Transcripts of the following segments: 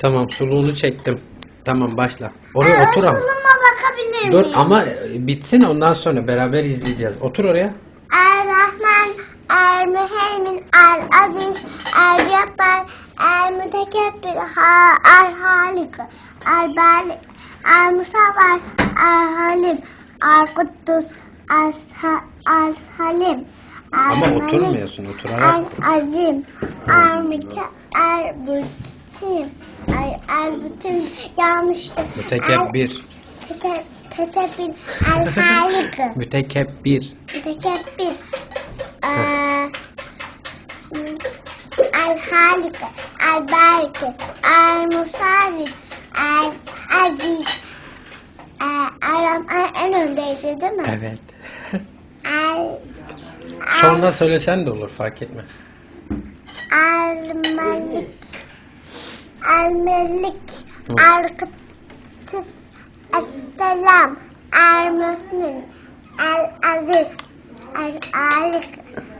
Tamam suluğunu çektim. Tamam başla. Oraya otur ama. Sunuma bakabilir Dur miyim? ama e, bitsin ondan sonra beraber izleyeceğiz. Otur oraya. Er-Rahman, Er-Müheymin, Er-Aziz, Er-Cabbar, Er-Mütekebbir, Ha- Er-Halik, Er-Balik, Er-Musavvar, Er-Halim, Er-Kuddus, Er-Sa- Er-Salim, Ama Er-Malik, oturmuyorsun oturarak. Er-Azim, Er-Müke, Er-Bütim, Er- Er-Bütim, yanlıştı. Mütekebbir. Er- Tetebbir, El-Halik. Mütekebbir. Mütekebbir. Eee, El Halik, El Barik, El Musavir, El Aziz. Aram en öndeydi değil mi? Evet. El Sonra söylesen de olur fark etmez. El Melik, El Melik, Hı. El Kıdüs, El Aziz, El Alik,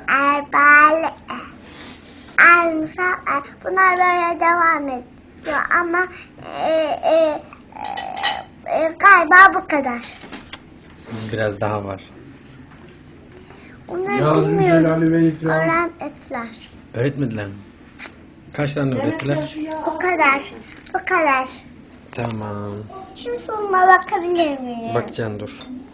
El Balik, El Musa'er. Bunlar böyle devam ediyor ama e, e, e, e, galiba bu kadar. Biraz daha var. Onları Ya bilmiyorum. Celali ve İkram. Öğretmediler mi? Kaç tane öğrettiler? Bu kadar. Bu kadar. Tamam. Şimdi sonuna bakabilir miyim? Bakacaksın dur.